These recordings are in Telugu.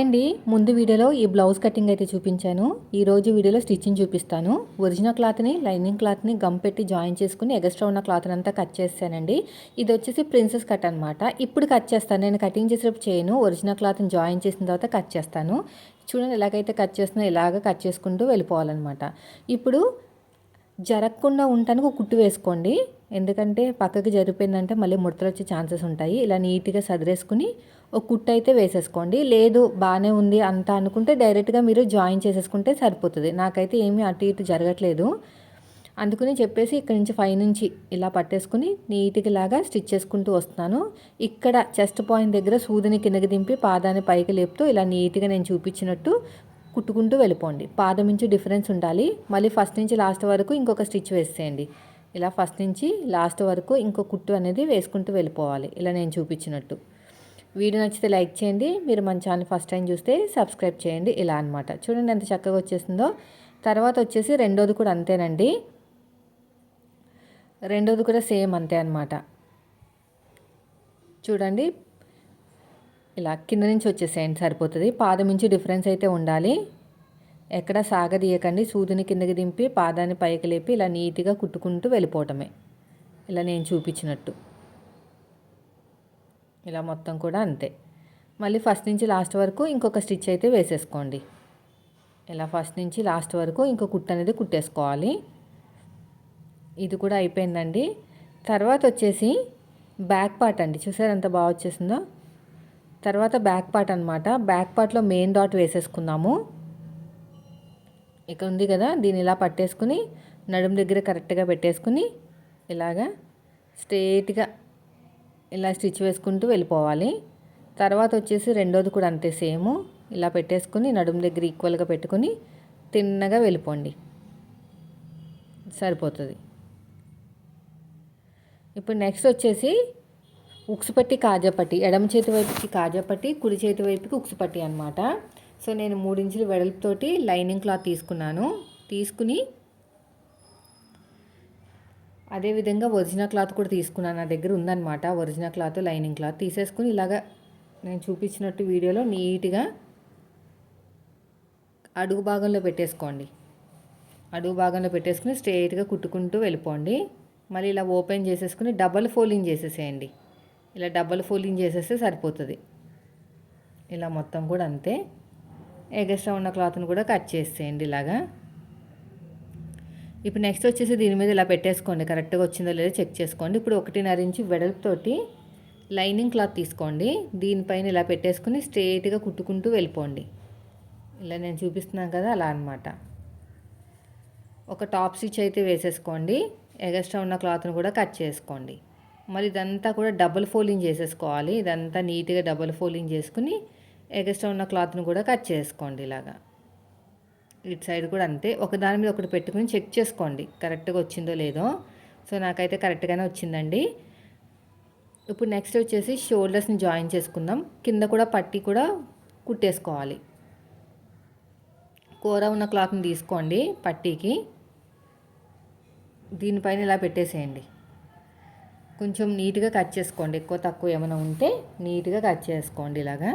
అండి ముందు వీడియోలో ఈ బ్లౌజ్ కటింగ్ అయితే చూపించాను. ఈ రోజు వీడియోలో స్టిచ్చింగ్ చూపిస్తాను. ఒరిజినల్ క్లాత్ని లైనింగ్ క్లాత్ని గమ్ పెట్టి జాయిన్ చేసుకుని ఎగస్ట్రా ఉన్న క్లాత్ని అంతా కట్ చేస్తానండి. ఇది వచ్చేసి ప్రిన్సెస్ కట్ అనమాట ఇప్పుడు కట్ చేస్తాను. నేను కటింగ్ చేసేటప్పుడు చేయను. ఒరిజినల్ క్లాత్ని జాయిన్ చేసిన తర్వాత కట్ చేస్తాను. చూడండి ఎలాగైతే కట్ చేస్తున్నా ఇలాగ కట్ చేసుకుంటూ వెళ్ళిపోవాలన్నమాట. ఇప్పుడు జరగకుండా ఉండటానికి ఒక కుట్టు వేసుకోండి. ఎందుకంటే పక్కకి జరిపోయిందంటే మళ్ళీ ముడతలు వచ్చే ఛాన్సెస్ ఉంటాయి. ఇలా నీట్గా సదిరేసుకుని ఒక కుట్టు అయితే వేసేసుకోండి. లేదు బాగానే ఉంది అంత అనుకుంటే డైరెక్ట్గా మీరు జాయిన్ చేసేసుకుంటే సరిపోతుంది. నాకైతే ఏమీ అటు ఇటు జరగట్లేదు. అందుకని చెప్పేసి ఇక్కడ నుంచి ఫైవ్ నుంచి ఇలా పట్టేసుకుని నీట్గా లాగా స్టిచ్ చేసుకుంటూ వస్తున్నాను. ఇక్కడ చెస్ట్ పాయింట్ దగ్గర సూదిని కిందకి దింపి పాదాన్ని పైకి లేపుతూ ఇలా నీట్గా నేను చూపించినట్టు కుట్టుకుంటూ వెళ్ళిపోండి. పాదం నుంచి డిఫరెన్స్ ఉండాలి. మళ్ళీ ఫస్ట్ నుంచి లాస్ట్ వరకు ఇంకొక స్టిచ్ వేసేయండి. ఇలా ఫస్ట్ నుంచి లాస్ట్ వరకు ఇంకో కుట్టు అనేది వేసుకుంటూ వెళ్ళిపోవాలి. ఇలా నేను చూపించినట్టు. వీడియో నచ్చితే లైక్ చేయండి. మీరు మన ఛానల్ ఫస్ట్ టైం చూస్తే సబ్స్క్రైబ్ చేయండి. ఇలా అనమాట చూడండి ఎంత చక్కగా వచ్చేసిందో. తర్వాత వచ్చేసి రెండోది కూడా అంతేనండి. రెండోది కూడా సేమ్ అంతే అనమాట చూడండి. ఇలా కింద నుంచి వచ్చేసేయండి సరిపోతుంది. పాదం నుంచి డిఫరెన్స్ అయితే ఉండాలి. ఎక్కడ సాగదీయకండి సూదిని కిందకి దింపి పాదాన్ని పైకి లేపి ఇలా నీట్గా కుట్టుకుంటూ వెళ్ళిపోవటమే. ఇలా నేను చూపించినట్టు. ఇలా మొత్తం కూడా అంతే. మళ్ళీ ఫస్ట్ నుంచి లాస్ట్ వరకు ఇంకొక స్టిచ్ అయితే వేసేసుకోండి. ఇలా ఫస్ట్ నుంచి లాస్ట్ వరకు ఇంకో కుట్టు అనేది కుట్టేసుకోవాలి. ఇది కూడా అయిపోయిందండి. తర్వాత వచ్చేసి బ్యాక్ పార్ట్ అండి. చూసారు ఎంత బాగా వచ్చేసిందో? తర్వాత బ్యాక్ పార్ట్ అనమాట బ్యాక్ పార్ట్లో మెయిన్ డాట్ వేసేసుకుందాము. ఇక ఉంది కదా దీన్ని ఇలా పట్టేసుకుని నడుము దగ్గర కరెక్ట్గా పెట్టేసుకుని ఇలాగా స్ట్రేట్గా ఇలా స్టిచ్ వేసుకుంటూ వెళ్ళిపోవాలి. తర్వాత వచ్చేసి రెండోది కూడా అంతే సేమ్. ఇలా పెట్టేసుకుని నడుము దగ్గర ఈక్వల్గా పెట్టుకుని తిన్నగా వెళ్ళిపోండి. సరిపోతుంది. ఇప్పుడు నెక్స్ట్ వచ్చేసి ఉక్సుపట్టి కాజాపట్టి ఎడమ చేతి వైపుకి కాజాపట్టి కుడి చేతి వైపుకి ఉక్సుపట్టి అనమాట సో నేను మూడించులు వెడల్పుతోటి లైనింగ్ క్లాత్ తీసుకున్నాను. తీసుకుని అదేవిధంగా ఒరిజినల్ క్లాత్ కూడా తీసుకున్నాను. నా దగ్గర ఉందన్నమాట. ఒరిజినల్ క్లాత్ లైనింగ్ క్లాత్ తీసేసుకుని ఇలాగా నేను చూపించినట్టు వీడియోలో నీట్గా అడుగు భాగంలో పెట్టేసుకోండి. అడుగు భాగంలో పెట్టేసుకుని స్ట్రైట్గా కుట్టుకుంటూ వెళ్ళిపోండి. మళ్ళీ ఇలా ఓపెన్ చేసేసుకుని డబల్ ఫోల్డింగ్ చేసేసేయండి. ఇలా డబల్ ఫోల్డింగ్ చేసేస్తే సరిపోతుంది. ఇలా మొత్తం కూడా అంతే. ఎగస్ట్రా ఉన్న క్లాత్ని కూడా కట్ చేసేయండి ఇలాగా. ఇప్పుడు నెక్స్ట్ వచ్చేసి దీని మీద ఇలా పెట్టేసుకోండి. కరెక్ట్గా వచ్చిందో లేదో చెక్ చేసుకోండి. ఇప్పుడు ఒకటిన్నర ఇంచు వెడల్పుతోటి లైనింగ్ క్లాత్ తీసుకోండి. దీనిపైన ఇలా పెట్టేసుకుని స్ట్రేట్గా కుట్టుకుంటూ వెళ్ళిపోండి. ఇలా నేను చూపిస్తున్నాను కదా అలా అనమాట ఒక టాప్ స్టిచ్ అయితే వేసేసుకోండి. ఎగస్ట్రా ఉన్న క్లాత్ను కూడా కట్ చేసుకోండి. మరి ఇదంతా కూడా డబుల్ ఫోల్డింగ్ చేసేసుకోవాలి. ఇదంతా నీట్గా డబుల్ ఫోల్డింగ్ చేసుకుని ఎగస్ట్రా ఉన్న క్లాత్ను కూడా కట్ చేసుకోండి ఇలాగా. ఇటు సైడ్ కూడా అంతే. ఒక దాని మీద ఒకటి పెట్టుకుని చెక్ చేసుకోండి. కరెక్ట్గా వచ్చిందో లేదో. సో నాకైతే కరెక్ట్గానే వచ్చిందండి. ఇప్పుడు నెక్స్ట్ వచ్చేసి షోల్డర్స్ని జాయిన్ చేసుకుందాం. కింద కూడా పట్టి కూడా కుట్టేసుకోవాలి. కూర ఉన్న క్లాత్ని తీసుకోండి పట్టీకి. దీనిపైన ఇలా పెట్టేసేయండి. కొంచెం నీట్గా కట్ చేసుకోండి. ఎక్కువ తక్కువ ఏమైనా ఉంటే నీట్గా కట్ చేసుకోండి ఇలాగా.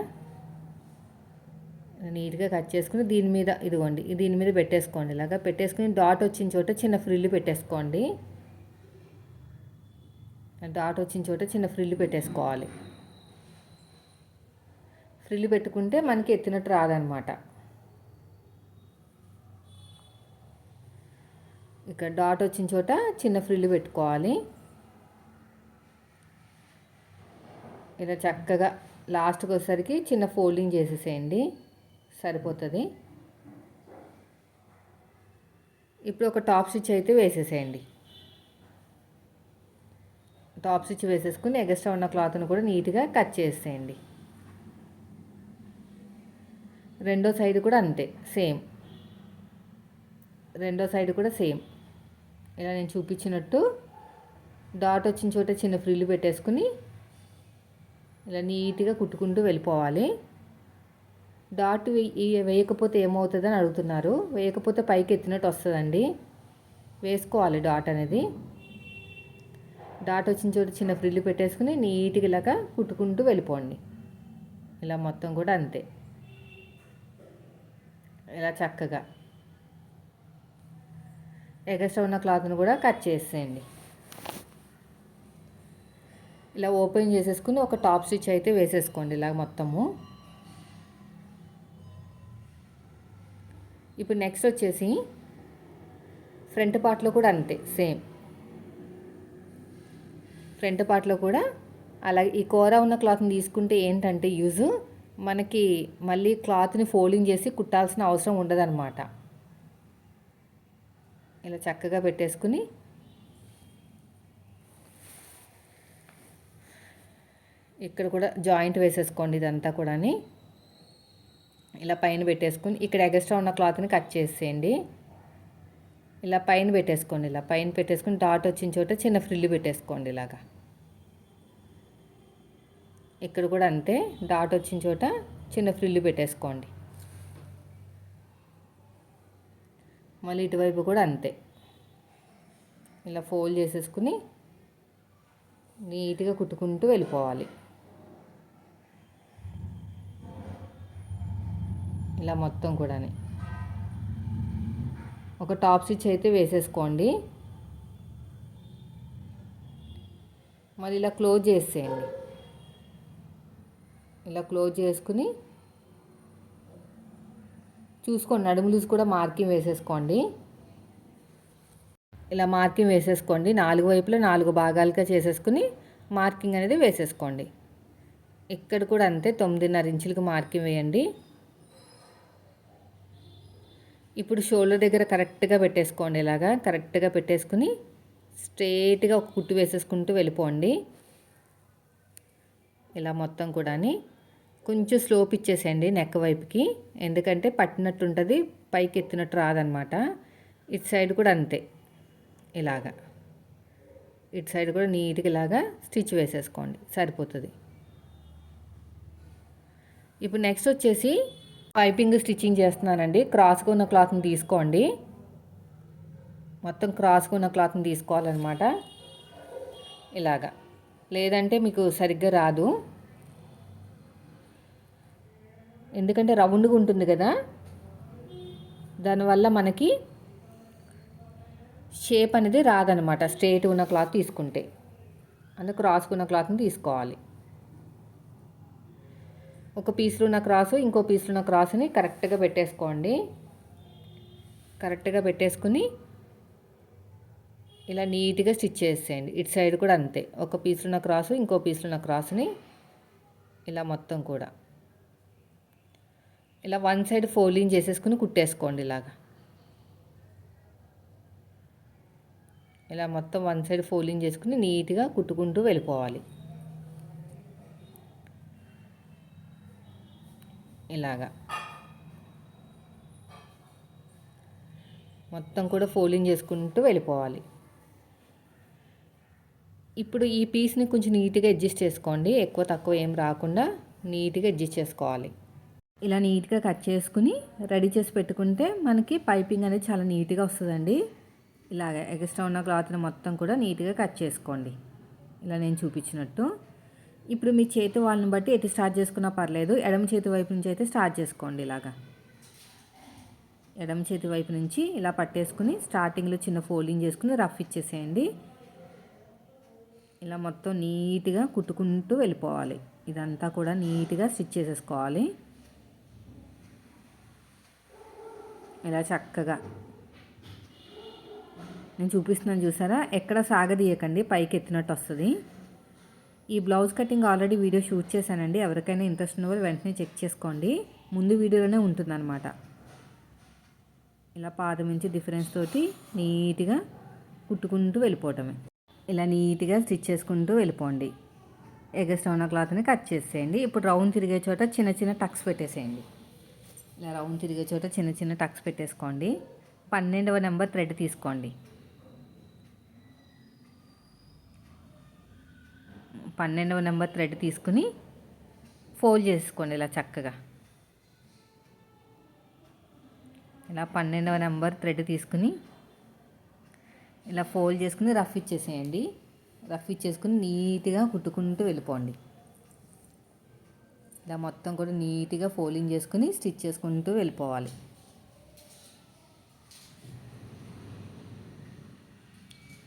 నీట్గా కట్ చేసుకుని దీని మీద ఇదిగోండి దీని మీద పెట్టేసుకోండి ఇలాగా. పెట్టేసుకుని డాట్ వచ్చిన చోట చిన్న ఫ్రిల్లు పెట్టేసుకోండి. డాట్ వచ్చిన చోట చిన్న ఫ్రిల్లు పెట్టేసుకోవాలి. ఫ్రిల్లు పెట్టుకుంటే మనకి ఎత్తినట్టు రాదనమాట. ఇక్కడ డాట్ వచ్చిన చోట చిన్న ఫ్రిల్లు పెట్టుకోవాలి. ఇలా చక్కగా లాస్ట్కి వచ్చేసరికి చిన్న ఫోల్డింగ్ చేసేసేయండి. సరిపోతుంది. ఇప్పుడు ఒక టాప్ స్టిచ్ అయితే వేసేసేయండి. టాప్ స్టిచ్ వేసేసుకుని ఎగస్ట్రా ఉన్న క్లాత్ను కూడా నీట్గా కట్ చేసేయండి. రెండో సైడ్ కూడా అంతే సేమ్. రెండో సైడ్ కూడా సేమ్. ఇలా నేను చూపించినట్టు డాట్ వచ్చిన చోట చిన్న ఫ్రిల్లు పెట్టేసుకుని ఇలా నీట్గా కుట్టుకుంటూ వెళ్ళిపోవాలి. డాట్ వేయకపోతే ఏమవుతుందని అడుగుతున్నారు. వేయకపోతే పైకి ఎత్తినట్టు వస్తుందండి. వేసుకోవాలి డాట్ అనేది. డాట్ వచ్చిన చోటు చిన్న ఫ్రిల్లు పెట్టేసుకుని నీట్గా ఇలాగ కుట్టుకుంటూ వెళ్ళిపోండి. ఇలా మొత్తం కూడా అంతే. ఇలా చక్కగా. ఎగస్ట్రా ఉన్న క్లాత్ని కూడా కట్ చేసేయండి. ఇలా ఓపెన్ చేసేసుకుని ఒక టాప్ స్టిచ్ అయితే వేసేసుకోండి ఇలా మొత్తము. ఇప్పుడు నెక్స్ట్ వచ్చేసి ఫ్రంట్ పార్ట్లో కూడా అంతే సేమ్. ఫ్రంట్ పార్ట్లో కూడా అలాగే ఈ కూర ఉన్న క్లాత్ని తీసుకుంటే ఏంటంటే యూజ్ మనకి మళ్ళీ క్లాత్ని ఫోల్డింగ్ చేసి కుట్టాల్సిన అవసరం ఉండదన్నమాట. ఇలా చక్కగా పెట్టేసుకుని ఇక్కడ కూడా జాయింట్ వేసేసుకోండి ఇదంతా కూడాని. ఇలా పైన పెట్టేసుకుని ఇక్కడ ఎగస్ట్రా ఉన్న క్లాత్ని కట్ చేసేయండి. ఇలా పైన పెట్టేసుకోండి ఇలా పైన పెట్టేసుకుని డాట్ వచ్చిన చోట చిన్న ఫ్రిల్లు పెట్టేసుకోండి ఇలాగా. ఇక్కడ కూడా అంతే డాట్ వచ్చిన చోట చిన్న ఫ్రిల్లు పెట్టేసుకోండి. మళ్ళీ ఇటువైపు కూడా అంతే. ఇలా ఫోల్డ్ చేసేసుకుని నీట్గా కుట్టుకుంటూ వెళ్ళిపోవాలి. ఇలా మొత్తం కూడా ఒక టాప్ స్టిచ్ అయితే వేసేసుకోండి. మళ్ళీ ఇలా క్లోజ్ చేసేయండి. ఇలా క్లోజ్ చేసుకుని చూసుకోండి నడుము లూజ్ కూడా మార్కింగ్ వేసేసుకోండి. ఇలా మార్కింగ్ వేసేసుకోండి. నాలుగు వైపులో నాలుగు భాగాలుగా చేసేసుకుని మార్కింగ్ అనేది వేసేసుకోండి. ఇక్కడ కూడా అంతే తొమ్మిదిన్నర ఇంచులకు మార్కింగ్ వేయండి. ఇప్పుడు షోల్డర్ దగ్గర కరెక్ట్గా పెట్టేసుకోండి ఇలాగా. కరెక్ట్గా పెట్టేసుకుని స్ట్రేట్గా ఒక కుట్టు వేసేసుకుంటూ వెళ్ళిపోండి. ఇలా మొత్తం కూడా కొంచెం స్లోప్ ఇచ్చేసేయండి నెక్ వైపుకి. ఎందుకంటే పట్టినట్టు ఉంటుంది పైకి ఎత్తినట్టు రాదనమాట. ఇటు సైడ్ కూడా అంతే. ఇలాగా. ఇటు సైడ్ కూడా నీట్గా ఇలాగా స్టిచ్ వేసేసుకోండి. సరిపోతుంది. ఇప్పుడు నెక్స్ట్ వచ్చేసి పైపింగ్ స్టిచ్చింగ్ చేస్తున్నానండి. క్రాస్గా ఉన్న క్లాత్ని తీసుకోండి. మొత్తం క్రాస్గా ఉన్న క్లాత్ని తీసుకోవాలన్నమాట. ఇలాగా. లేదంటే మీకు సరిగ్గా రాదు. ఎందుకంటే రౌండ్గా ఉంటుంది కదా. దానివల్ల మనకి షేప్ అనేది రాదనమాట స్ట్రేట్ ఉన్న క్లాత్ తీసుకుంటే. అందుకు క్రాస్గా ఉన్న క్లాత్ని తీసుకోవాలి. ఒక పీస్లో ఉన్న క్రాసు ఇంకో పీస్లో ఉన్న క్రాసుని కరెక్ట్గా పెట్టేసుకోండి. కరెక్ట్గా పెట్టేసుకుని ఇలా నీట్గా స్టిచ్ చేసేయండి. ఇటు సైడ్ కూడా అంతే. ఒక పీస్లో ఉన్న క్రాసు ఇంకో పీస్లో ఉన్న క్రాస్ని ఇలా మొత్తం కూడా. ఇలా వన్ సైడ్ ఫోల్డింగ్ చేసేసుకుని కుట్టేసుకోండి ఇలాగా. ఇలా మొత్తం వన్ సైడ్ ఫోల్డింగ్ చేసుకుని నీట్గా కుట్టుకుంటూ వెళ్ళిపోవాలి. ఇలాగా. మొత్తం కూడా ఫోల్డింగ్ చేసుకుంటూ వెళ్ళిపోవాలి. ఇప్పుడు ఈ పీస్ని కొంచెం నీట్గా అడ్జస్ట్ చేసుకోండి. ఎక్కువ తక్కువ ఏం రాకుండా నీట్గా అడ్జస్ట్ చేసుకోవాలి. ఇలా నీట్గా కట్ చేసుకుని రెడీ చేసి పెట్టుకుంటే మనకి పైపింగ్ అనేది చాలా నీట్గా వస్తుందండి. ఇలాగ ఎక్స్ట్రా ఉన్న క్లాత్ని మొత్తం కూడా నీట్గా కట్ చేసుకోండి. ఇలా నేను చూపించినట్టు. ఇప్పుడు మీ చేతి వాళ్ళని బట్టి ఎటు స్టార్ట్ చేసుకున్నా పర్లేదు. ఎడమ చేతి వైపు నుంచి అయితే స్టార్ట్ చేసుకోండి ఇలాగా. ఎడమ చేతి వైపు నుంచి ఇలా పట్టేసుకుని స్టార్టింగ్లో చిన్న ఫోల్డింగ్ చేసుకుని రఫ్ ఇచ్చేసేయండి. ఇలా మొత్తం నీట్గా కుట్టుకుంటూ వెళ్ళిపోవాలి. ఇదంతా కూడా నీట్గా స్టిచ్ చేసేసుకోవాలి. ఇలా చక్కగా. నేను చూపిస్తున్నాను చూసారా? ఎక్కడ సాగదీయకండి పైకి ఎత్తినట్టు వస్తుంది. ఈ blouse cutting already video shoot చేశానండి. ఎవరికైనా ఇంట్రెస్ట్ ఉన్న వాళ్ళు వెంటనే చెక్ చేసుకోండి. ముందు వీడియోలోనే ఉంటుందన్నమాట. ఇలా పాదం నుంచి డిఫరెన్స్ తోటి నీట్గా కుట్టుకుంటూ వెళ్ళిపోవటమే. ఇలా నీట్గా స్టిచ్ చేసుకుంటూ వెళ్ళిపోండి. ఎగస్ట్రా క్లాత్ని కట్ చేసేయండి. ఇప్పుడు రౌండ్ తిరిగే చోట చిన్న చిన్న టక్స్ పెట్టేసేయండి. ఇలా రౌండ్ తిరిగే చోట చిన్న చిన్న టక్స్ పెట్టేసుకోండి. పన్నెండవ నెంబర్ థ్రెడ్ తీసుకోండి. పన్నెండవ నెంబర్ థ్రెడ్ తీసుకుని ఫోల్డ్ చేసుకోండి ఇలా చక్కగా. ఇలా పన్నెండవ నెంబర్ థ్రెడ్ తీసుకుని ఇలా ఫోల్డ్ చేసుకుని రఫ్ ఇచ్చేసేయండి. రఫ్ ఇచ్చేసుకుని నీట్గా కుట్టుకుంటూ వెళ్ళిపోండి. ఇలా మొత్తం కూడా నీట్గా ఫోల్డింగ్ చేసుకుని స్టిచ్ చేసుకుంటూ వెళ్ళిపోవాలి.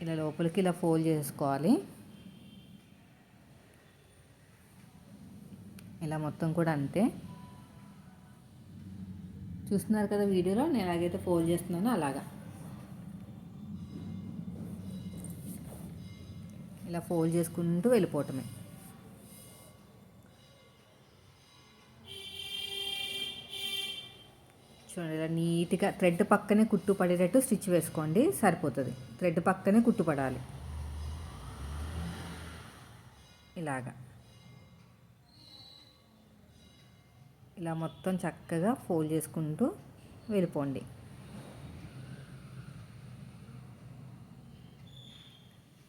ఇలా లోపలికి ఇలా ఫోల్డ్ చేసుకోవాలి. ఇలా మొత్తం కూడా అంతే. చూస్తున్నారు కదా వీడియోలో? నేను ఎలాగైతే ఫోల్డ్ చేస్తున్నానో అలాగా. ఇలా ఫోల్డ్ చేసుకుంటూ వెళ్ళిపోవటమే. చూడండి ఇలా నీట్గా థ్రెడ్ పక్కనే కుట్టు పడేటట్టు స్టిచ్ వేసుకోండి సరిపోతుంది. థ్రెడ్ పక్కనే కుట్టు పడాలి. ఇలాగా. ఇలా మొత్తం చక్కగా ఫోల్డ్ చేసుకుంటూ వెళ్ళిపోండి.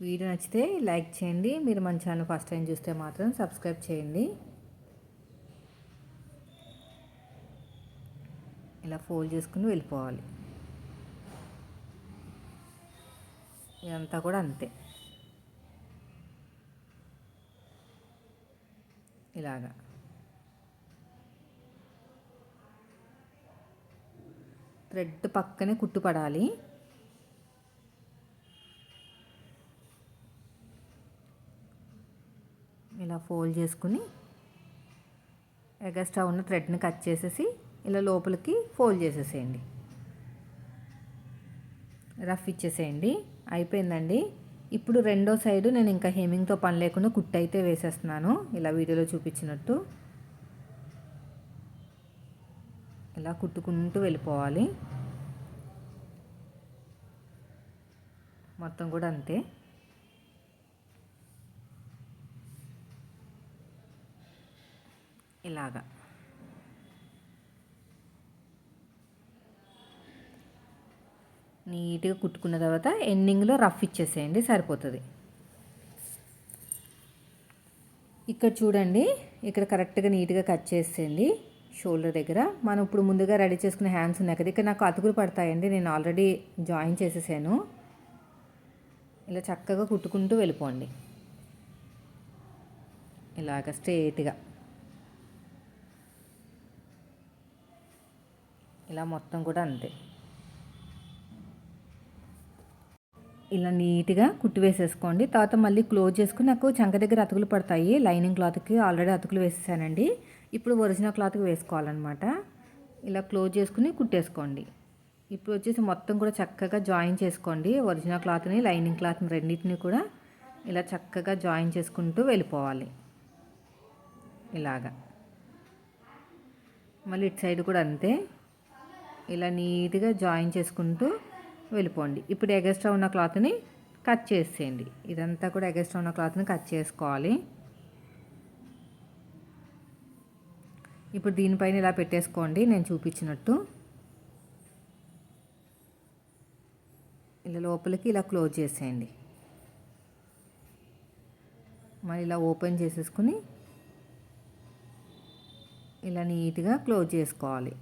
వీడియో నచ్చితే లైక్ చేయండి. మీరు మన ఛానల్ ఫస్ట్ టైం చూస్తే మాత్రం సబ్స్క్రైబ్ చేయండి. ఇలా ఫోల్డ్ చేసుకుని వెళ్ళిపోవాలి. ఇదంతా కూడా అంతే. ఇలాగా. థ్రెడ్ పక్కనే కుట్టుపడాలి. ఇలా ఫోల్డ్ చేసుకుని ఎగస్ట్రా ఉన్న థ్రెడ్ని కట్ చేసేసి ఇలా లోపలికి ఫోల్డ్ చేసేసేయండి. రఫ్ ఇచ్చేసేయండి. అయిపోయిందండి. ఇప్పుడు రెండో సైడు నేను ఇంకా హేమింగ్తో పని లేకుండా కుట్టు అయితే వేసేస్తున్నాను. ఇలా వీడియోలో చూపించినట్టు. ఇలా కుట్టుకుంటూ వెళ్ళిపోవాలి. మొత్తం కూడా అంతే. ఇలాగా. నీట్గా కుట్టుకున్న తర్వాత ఎండింగ్లో రఫ్ ఇచ్చేసేయండి సరిపోతుంది. ఇక్కడ చూడండి ఇక్కడ కరెక్ట్గా నీట్గా కట్ చేసేయండి. షోల్డర్ దగ్గర. మనం ఇప్పుడు ముందుగా రెడీ చేసుకునే హ్యాండ్స్ ఉన్నాయి కదా ఇక్కడ నాకు అతుకులు పడతాయండి. నేను ఆల్రెడీ జాయిన్ చేసేసాను. ఇలా చక్కగా కుట్టుకుంటూ వెళ్ళిపోండి. ఇలాగ స్ట్రేట్గా. ఇలా మొత్తం కూడా అంతే. ఇలా నీట్గా కుట్టి వేసేసుకోండి. తర్వాత మళ్ళీ క్లోజ్ చేసుకుని నాకు చంక దగ్గర అతుకులు పడతాయి. లైనింగ్ క్లాత్కి ఆల్రెడీ అతుకులు వేసేసానండి. ఇప్పుడు ఒరిజినల్ క్లాత్కి వేసుకోవాలన్నమాట. ఇలా క్లోజ్ చేసుకుని కుట్టేసుకోండి. ఇప్పుడు వచ్చేసి మొత్తం కూడా చక్కగా జాయిన్ చేసుకోండి. ఒరిజినల్ క్లాత్ని లైనింగ్ క్లాత్ని రెండింటిని కూడా ఇలా చక్కగా జాయిన్ చేసుకుంటూ వెళ్ళిపోవాలి. ఇలాగా. మళ్ళీ ఇటు సైడ్ కూడా అంతే. ఇలా నీట్గా జాయిన్ చేసుకుంటూ వెళ్ళిపోండి. ఇప్పుడు ఎగస్ట్రా ఉన్న క్లాత్ని కట్ చేసేయండి. ఇదంతా కూడా ఎగస్ట్రా ఉన్న క్లాత్ని కట్ చేసుకోవాలి. ఇప్పుడు దీనిపైన ఇలా పెట్టేసుకోండి నేను చూపించినట్టు. ఇలా లోపలికి ఇలా క్లోజ్ చేసేయండి. మరి ఇలా ఓపెన్ చేసేసుకుని ఇలా నీట్గా క్లోజ్ చేసుకోవాలి.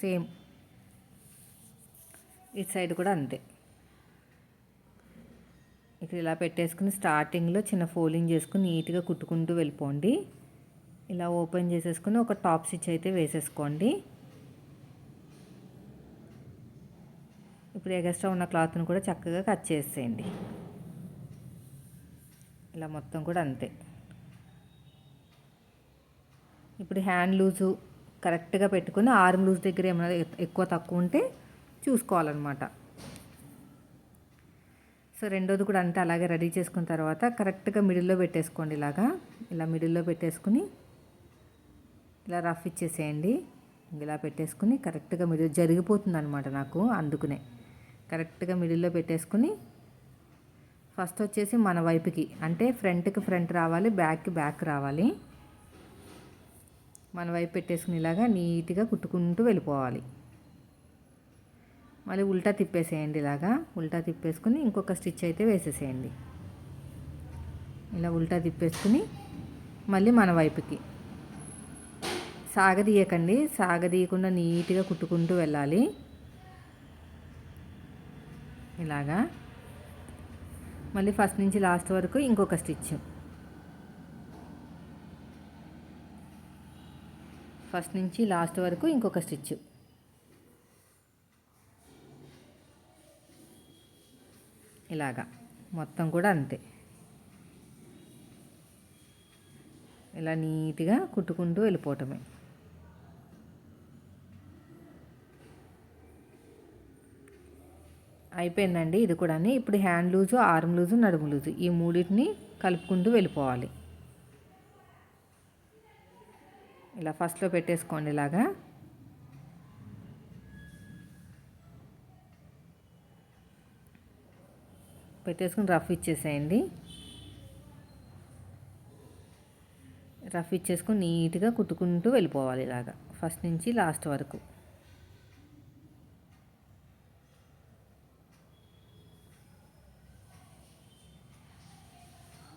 సేమ్ ఇటు సైడ్ కూడా అంతే. ఇక్కడ ఇలా పెట్టేసుకుని స్టార్టింగ్లో చిన్న ఫోల్డింగ్ చేసుకుని నీట్గా కుట్టుకుంటూ వెళ్ళిపోండి. ఇలా ఓపెన్ చేసేసుకుని ఒక టాప్ స్టిచ్ అయితే వేసేసుకోండి. ఇప్పుడు ఎగస్ట్రా ఉన్న క్లాత్ని కూడా చక్కగా కట్ చేసేయండి. ఇలా మొత్తం కూడా అంతే. ఇప్పుడు హ్యాండ్ లూజు కరెక్ట్గా పెట్టుకుని ఆర్మ్ లూజ్ దగ్గర ఏమైనా ఎక్కువ తక్కువ ఉంటే చూసుకోవాలన్నమాట. సో రెండోది కూడా అంతే అలాగే రెడీ చేసుకున్న తర్వాత కరెక్ట్గా మిడిల్లో పెట్టేసుకోండి ఇలాగా. ఇలా మిడిల్లో పెట్టేసుకుని ఇలా రఫ్ ఇచ్చేసేయండి. ఇలా పెట్టేసుకుని కరెక్ట్గా మిడిల్ జరిగిపోతుంది అనమాట నాకు అందుకునే. కరెక్ట్గా మిడిల్లో పెట్టేసుకుని ఫస్ట్ వచ్చేసి మన వైపుకి అంటే ఫ్రంట్కి ఫ్రంట్ రావాలి బ్యాక్కి బ్యాక్ రావాలి. మన వైపు పెట్టేసుకుని ఇలాగా నీట్గా కుట్టుకుంటూ వెళ్ళిపోవాలి. మళ్ళీ ఉల్టా తిప్పేసేయండి ఇలాగా. ఉల్టా తిప్పేసుకుని ఇంకొక స్టిచ్ అయితే వేసేసేయండి. ఇలా ఉల్టా తిప్పేసుకుని మళ్ళీ మన వైపుకి. సాగదీయకండి. సాగదీయకుండా నీట్గా కుట్టుకుంటూ వెళ్ళాలి. ఇలాగా. మళ్ళీ ఫస్ట్ నుంచి లాస్ట్ వరకు ఇంకొక స్టిచ్. ఫస్ట్ నుంచి లాస్ట్ వరకు ఇంకొక స్టిచ్. ఇలాగా. మొత్తం కూడా అంతే. ఇలా నీట్గా కుట్టుకుంటూ వెళ్ళిపోవటమే. అయిపోయిందండి ఇది కూడా ఇప్పుడు హ్యాండ్ లూజు ఆర్మ్ లూజు నడుము లూజు ఈ మూడింటిని కలుపుకుంటూ వెళ్ళిపోవాలి. ఇలా ఫస్ట్లో పెట్టేసుకోండి ఇలాగా. పెట్టేసుకుని రఫ్ ఇచ్చేసేయండి. రఫ్ ఇచ్చేసుకుని నీట్గా కుట్టుకుంటూ వెళ్ళిపోవాలి ఇలాగా. ఫస్ట్ నుంచి లాస్ట్ వరకు.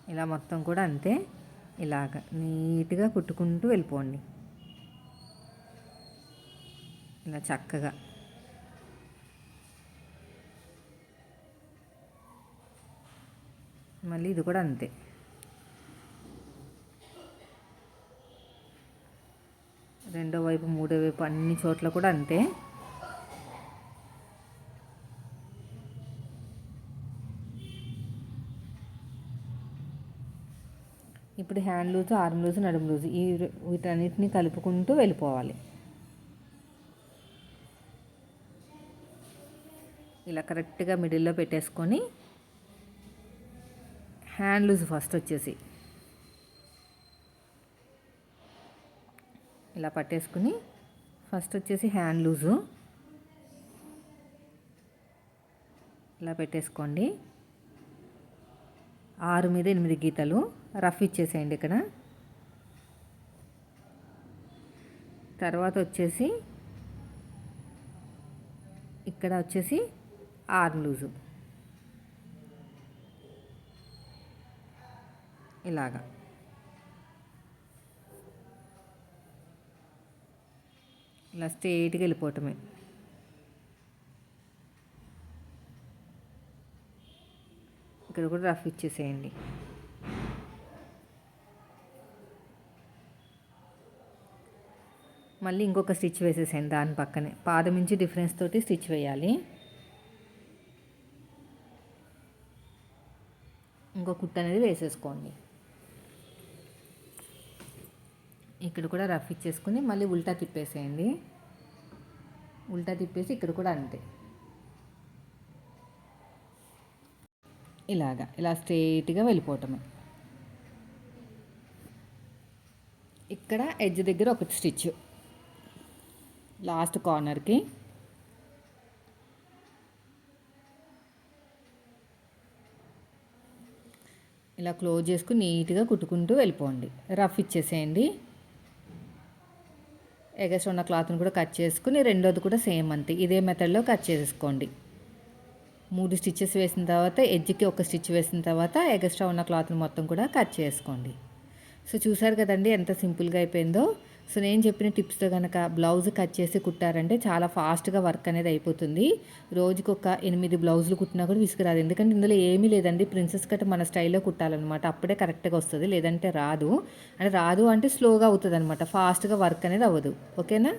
ఇలా మొత్తం కూడా అంతే. ఇలాగ నీట్గా కుట్టుకుంటూ వెళ్ళిపోండి. ఇలా చక్కగా. మళ్ళీ ఇది కూడా అంతే. రెండో వైపు మూడో వైపు అన్ని చోట్ల కూడా అంతే. ఇప్పుడు హ్యాండ్ లూజ్ ఆర్మ్ లూజ్ నడుము లూజ్ ఈ వీటన్నిటిని కలుపుకుంటూ వెళ్ళిపోవాలి. ఇలా కరెక్ట్గా మిడిల్లో పెట్టేసుకొని హ్యాండ్ లూజ్ ఫస్ట్ వచ్చేసి ఇలా పట్టేసుకుని ఫస్ట్ వచ్చేసి హ్యాండ్ లూజు ఇలా పెట్టేసుకోండి. ఆరు మీద ఎనిమిది గీతలు. రఫ్ ఇచ్చేసేయండి ఇక్కడ. తర్వాత వచ్చేసి ఇక్కడ వచ్చేసి ఆర్మ్ లూజు. ఇలాగా. ఇలా స్ట్రేట్గా వెళ్ళిపోవటమే. ఇక్కడ కూడా రఫ్ ఇచ్చేసేయండి. మళ్ళీ ఇంకొక స్టిచ్ వేసేసాను దాని పక్కనే. పాదం నుంచి డిఫరెన్స్ తోటి స్టిచ్ వేయాలి. ఇంకో కుట్ట అనేది వేసేసుకోండి. ఇక్కడ కూడా రఫ్ ఇచ్చేసుకుని మళ్ళీ ఉల్టా తిప్పేసేయండి. ఉల్టా తిప్పేసి ఇక్కడ కూడా అంతే. ఇలాగా ఇలా స్ట్రైట్గా వెళ్ళిపోవటమే. ఇక్కడ ఎడ్జ్ దగ్గర ఒకటి స్టిచ్. లాస్ట్ కార్నర్కి. ఇలా క్లోజ్ చేసుకుని నీట్గా కుట్టుకుంటూ వెళ్ళిపోండి. రఫ్ ఇచ్చేసేయండి. ఎగస్ట్ ఉన్న క్లాత్ని కూడా కట్ చేసుకుని రెండోది కూడా సేమ్ అంతే. ఇదే మెథడ్లో కట్ చేసుకోండి మూడు స్టిచ్చెస్ వేసిన తర్వాత ఎడ్జ్కి ఒక స్టిచ్ వేసిన తర్వాత ఎగస్ట్రా ఉన్న క్లాత్ని మొత్తం కూడా కట్ చేసుకోండి. సో చూసారు కదండి ఎంత సింపుల్గా అయిపోయిందో? సో నేను చెప్పిన టిప్స్తో కనుక బ్లౌజ్ కట్ చేసి కుట్టారంటే చాలా ఫాస్ట్గా వర్క్ అనేది అయిపోతుంది. రోజుకి ఒక ఎనిమిది బ్లౌజులు కుట్టినా కూడా విసుకురాదు ఎందుకంటే ఇందులో ఏమీ లేదండి. ప్రిన్సెస్ కట్ మన స్టైల్లో కుట్టాలన్నమాట. అప్పుడే కరెక్ట్గా వస్తుంది. లేదంటే రాదు. అంటే రాదు అంటే స్లోగా అవుతుంది అనమాట ఫాస్ట్గా వర్క్ అనేది అవ్వదు. ఓకేనా?